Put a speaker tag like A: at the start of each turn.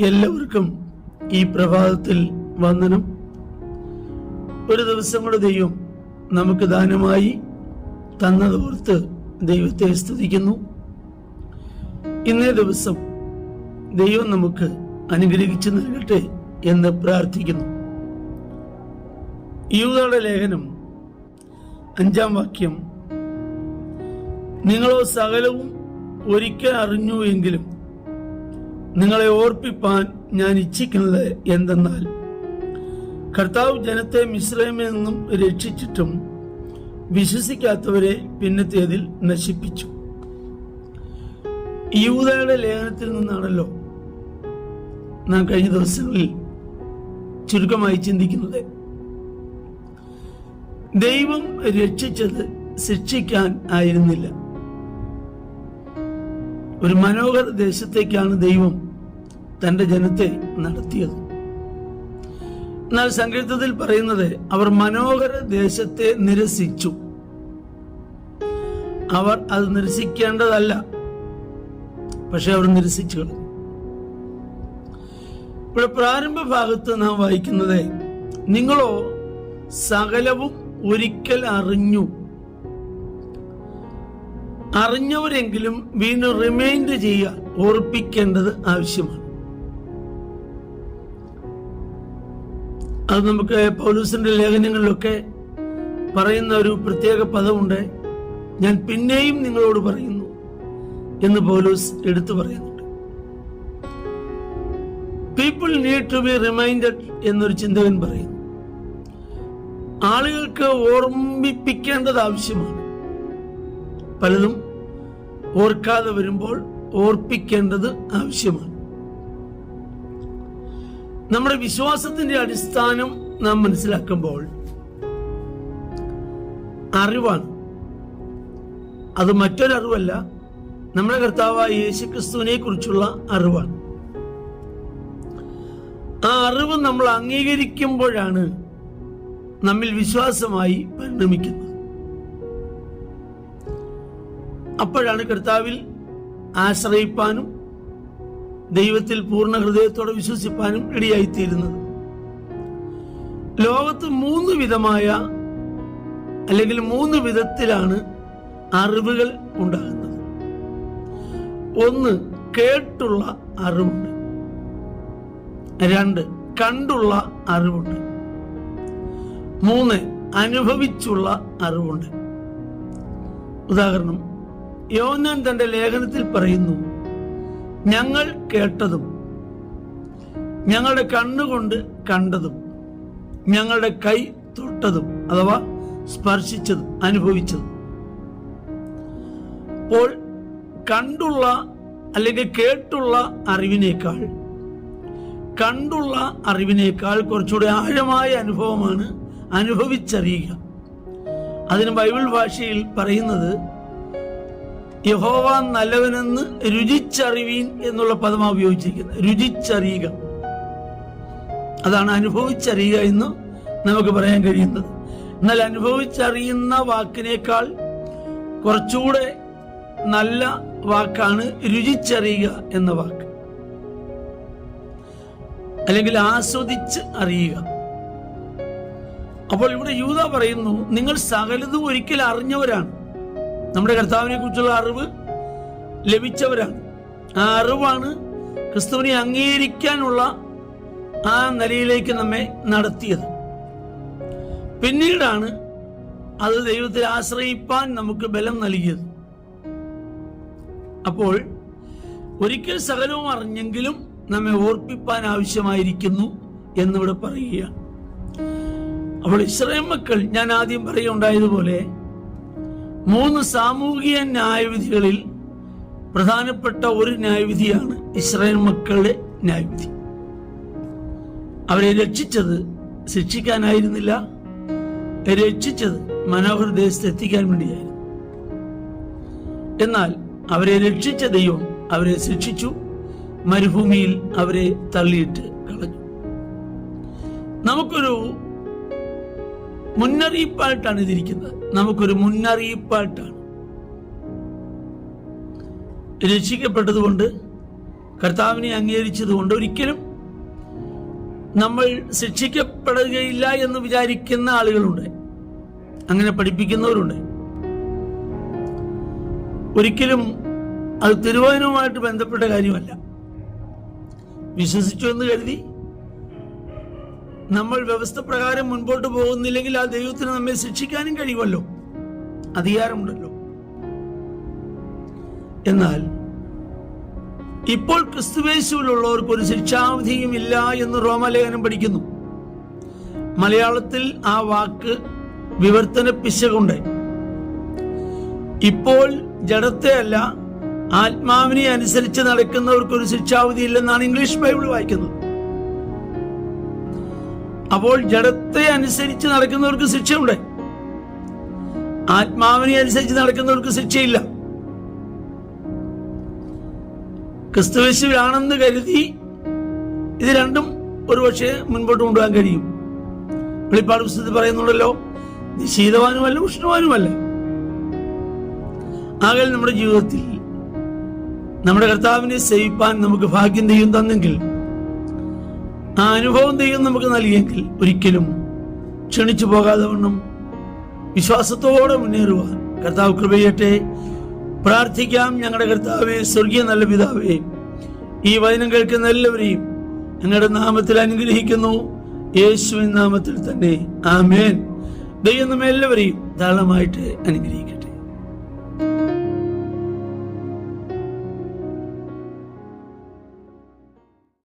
A: എല്ലാവർക്കും ഈ പ്രഭാതത്തിൽ വന്ദനം. ഒരു ദിവസം കൂടെ ദൈവം നമുക്ക് ദാനമായി തന്നതോർത്ത് ദൈവത്തെ സ്തുതിക്കുന്നു. ഇന്നേ ദിവസം ദൈവം നമുക്ക് അനുഗ്രഹിച്ചു നൽകട്ടെ എന്ന് പ്രാർത്ഥിക്കുന്നു. യൂതയുടെ ലേഖനം അഞ്ചാം വാക്യം. നിങ്ങളോ സകലവും ഒരിക്കൽ അറിഞ്ഞു എങ്കിലും നിങ്ങളെ ഓർപ്പിപ്പാൻ ഞാൻ ഇച്ഛിക്കുന്നത് എന്തെന്നാൽ കർത്താവ് ജനത്തെ മിശ്രമിൽ നിന്നും രക്ഷിച്ചിട്ടും വിശ്വസിക്കാത്തവരെ പിന്നത്തേതിൽ നശിപ്പിച്ചു. യൂതയുടെ ലേഖനത്തിൽ നിന്നാണല്ലോ നാം കഴിഞ്ഞ ദിവസങ്ങളിൽ ചുരുക്കമായി ചിന്തിക്കുന്നത്. ദൈവം രക്ഷിച്ചത് ശിക്ഷിക്കാൻ ആയിരുന്നില്ല. ഒരു മനോഹര ദേശത്തേക്കാണ് ദൈവം തന്റെ ജനത്തെ നടത്തിയത്. എന്നാൽ സങ്കീർത്തത്തിൽ പറയുന്നത് അവർ മനോഹര ദേശത്തെ നിരസിച്ചു. അവർ അത് നിരസിക്കേണ്ടതല്ല പക്ഷെ അവർ നിരസിച്ചു ഇവിടെ പ്രാരംഭ ഭാഗത്ത് നാം വായിക്കുന്നത് നിങ്ങളോ സകലവും ഒരിക്കൽ അറിഞ്ഞു അറിഞ്ഞവരെങ്കിലും വീണ്ടും റിമൈൻഡ് ചെയ്യുക. ഓർപ്പിക്കേണ്ടത് ആവശ്യമാണ്. അത് നമുക്ക് പൗലൂസിന്റെ ലേഖനങ്ങളിലൊക്കെ പറയുന്ന ഒരു പ്രത്യേക പദമുണ്ട്. ഞാൻ പിന്നെയും നിങ്ങളോട് പറയുന്നു എന്ന് പൗലൂസ് എടുത്തു പറയുന്നുണ്ട്. People need to be reminded എന്നൊരു ചിന്തകൻ പറയുന്നു. ആളുകൾക്ക് ഓർമ്മിപ്പിക്കേണ്ടത് ആവശ്യമാണ്. പലതും ഓർക്കാതെ വരുമ്പോൾ ഓർപ്പിക്കേണ്ടത് ആവശ്യമാണ്. നമ്മുടെ വിശ്വാസത്തിന്റെ അടിസ്ഥാനം നാം മനസ്സിലാക്കുമ്പോൾ അറിവാണ്. അത് മറ്റൊരറിവല്ല നമ്മുടെ കർത്താവായ യേശു ക്രിസ്തുവിനെ കുറിച്ചുള്ള അറിവാണ്. ആ അറിവ് നമ്മൾ അംഗീകരിക്കുമ്പോഴാണ് നമ്മിൽ വിശ്വാസമായി പരിണമിക്കുന്നത്. അപ്പോഴാണ് കർത്താവിൽ ആശ്രയിപ്പാനും ദൈവത്തിൽ പൂർണ ഹൃദയത്തോടെ വിശ്വസിപ്പാനും ഇടയായിത്തീരുന്നത്. ലോകത്ത് മൂന്ന് വിധമായ അല്ലെങ്കിൽ മൂന്ന് വിധത്തിലാണ് അറിവുകൾ ഉണ്ടാകുന്നത്. ഒന്ന് കേട്ടുള്ള അറിവുണ്ട്. രണ്ട് കണ്ടുള്ള അറിവുണ്ട്. മൂന്ന് അനുഭവിച്ചുള്ള അറിവുണ്ട്. ഉദാഹരണം യോനാൻ തന്റെ ലേഖനത്തിൽ പറയുന്നു ഞങ്ങൾ കേട്ടതും ഞങ്ങളുടെ കണ്ണുകൊണ്ട് കണ്ടതും ഞങ്ങളുടെ കൈ തൊട്ടതും അഥവാ സ്പർശിച്ചതും അനുഭവിച്ചതും. അപ്പോൾ കണ്ടുള്ള അല്ലെങ്കിൽ കേട്ടുള്ള അറിവിനേക്കാൾ കണ്ടുള്ള അറിവിനേക്കാൾ കുറച്ചുകൂടി ആഴമായ അനുഭവമാണ് അനുഭവിച്ചറിയുക. അതിന് ബൈബിൾ ഭാഷയിൽ പറയുന്നത് യഹോവ നല്ലവനെന്ന് രുചിച്ചറിവീൻ എന്നുള്ള പദമാണ് ഉപയോഗിച്ചിരിക്കുന്നത്. രുചിച്ചറിയുക. അതാണ് അനുഭവിച്ചറിയുക എന്ന് നമുക്ക് പറയാൻ കഴിയുന്നത്. എന്നാൽ അനുഭവിച്ചറിയുന്ന വാക്കിനേക്കാൾ കുറച്ചുകൂടെ നല്ല വാക്കാണ് രുചിച്ചറിയുക എന്ന വാക്ക്. അല്ലെങ്കിൽ ആസ്വദിച്ച് അറിയുക. അപ്പോൾ ഇവിടെ യൂത പറയുന്നു നിങ്ങൾ സകലതും ഒരിക്കൽ അറിഞ്ഞവരാണ്. നമ്മുടെ കർത്താവിനെ കുറിച്ചുള്ള അറിവ് ലഭിച്ചവരാണ്. ആ അറിവാണ് ക്രിസ്തുവിനെ അംഗീകരിക്കാനുള്ള ആ നിലയിലേക്ക് നമ്മെ നടത്തിയത്. പിന്നീടാണ് അത് ദൈവത്തിൽ ആശ്രയിപ്പാൻ നമുക്ക് ബലം നൽകിയത്. അപ്പോൾ ഒരിക്കൽ സകലവും അറിഞ്ഞെങ്കിലും നമ്മെ ഓർപ്പിപ്പാൻ ആവശ്യമായിരിക്കുന്നു എന്നിവിടെ പറയുകയാണ്. അപ്പോൾ ഇസ്രായേൽ മക്കൾ ഞാൻ ആദ്യം പറയുണ്ടായതുപോലെ മൂന്ന് സാമൂഹിക ന്യായവിധികളിൽ പ്രധാനപ്പെട്ട ഒരു ന്യായവിധിയാണ് ഇസ്രായേൽ മക്കളുടെ ന്യായവിധി. അവരെ രക്ഷിച്ചത് ശിക്ഷിക്കാനായിരുന്നില്ല. രക്ഷിച്ചത് മനോഹർ ദേശത്ത് എത്തിക്കാൻ വേണ്ടിയായിരുന്നു. എന്നാൽ അവരെ രക്ഷിച്ച ദൈവം അവരെ ശിക്ഷിച്ചു. മരുഭൂമിയിൽ അവരെ തള്ളിയിട്ട് കളഞ്ഞു. നമുക്കൊരു മുന്നറിയിപ്പായിട്ടാണ് ഇതിരിക്കുന്നത്. നമുക്കൊരു മുന്നറിയിപ്പായിട്ടാണ്. രക്ഷിക്കപ്പെട്ടതുകൊണ്ട് കർത്താവിനെ അംഗീകരിച്ചതുകൊണ്ട് ഒരിക്കലും നമ്മൾ ശിക്ഷിക്കപ്പെടുകയില്ല എന്ന് വിചാരിക്കുന്ന ആളുകളുണ്ട്. അങ്ങനെ പഠിപ്പിക്കുന്നവരുണ്ട്. ഒരിക്കലും അത് തിരുവചനവുമായിട്ട് ബന്ധപ്പെട്ട കാര്യമല്ല. വിശ്വസിച്ചു എന്ന് കരുതി നമ്മൾ വ്യവസ്ഥ പ്രകാരം മുൻപോട്ട് പോകുന്നില്ലെങ്കിൽ ആ ദൈവത്തിന് നമ്മെ ശിക്ഷിക്കാനും കഴിയുമല്ലോ. അധികാരമുണ്ടല്ലോ. എന്നാൽ ഇപ്പോൾ ക്രിസ്തുവേശുവിലുള്ളവർക്ക് ഒരു ശിക്ഷാവിധിയും ഇല്ല എന്ന് റോമലേഖനം പഠിക്കുന്നു. മലയാളത്തിൽ ആ വാക്ക് വിവർത്തന പിശകുണ്ട്. ഇപ്പോൾ ജഡത്തെ അല്ല ആത്മാവിനെ അനുസരിച്ച് നടക്കുന്നവർക്ക് ഒരു ശിക്ഷാവിധി ഇല്ലെന്നാണ് ഇംഗ്ലീഷ് ബൈബിൾ വായിക്കുന്നത്. അപ്പോൾ ജഡത്തെ അനുസരിച്ച് നടക്കുന്നവർക്ക് ശിക്ഷയുണ്ട്. ആത്മാവിനെ അനുസരിച്ച് നടക്കുന്നവർക്ക് ശിക്ഷയില്ല. ക്രിസ്തുവേശുവിലാണെന്ന് കരുതി ഇത് രണ്ടും ഒരുപക്ഷെ മുൻപോട്ട് കൊണ്ടുപോകാൻ കഴിയും. വെളിപ്പാട് പുസ്തകത്തിൽ പറയുന്നുണ്ടല്ലോ നീ ശീതവാനുമല്ല ഉഷ്ണവാനുമല്ല. ആകൽ നമ്മുടെ ജീവിതത്തിൽ നമ്മുടെ കർത്താവിനെ സേവിപ്പാൻ നമുക്ക് ഭാഗ്യം ചെയ്യും തന്നെങ്കിൽ ആ അനുഭവം ദൈവം നമുക്ക് നൽകിയെങ്കിൽ ഒരിക്കലും ക്ഷണിച്ചു പോകാതെ വണ്ണം വിശ്വാസത്തോടെ മുന്നേറുവാൻ കർത്താവ് കൃപയട്ടെ പ്രാർത്ഥിക്കാം ഞങ്ങളുടെ കർത്താവെ സ്വർഗീയ നല്ല പിതാവേ. ഈ വചനം കേൾക്കുന്ന എല്ലാവരെയും ഞങ്ങളുടെ നാമത്തിൽ അനുഗ്രഹിക്കുന്നു. യേശുവിൻ നാമത്തിൽ തന്നെ. ആമേൻ. ദൈവം നമ്മെ എല്ലാവരെയും ധാരാളമായിട്ട് അനുഗ്രഹിക്കണം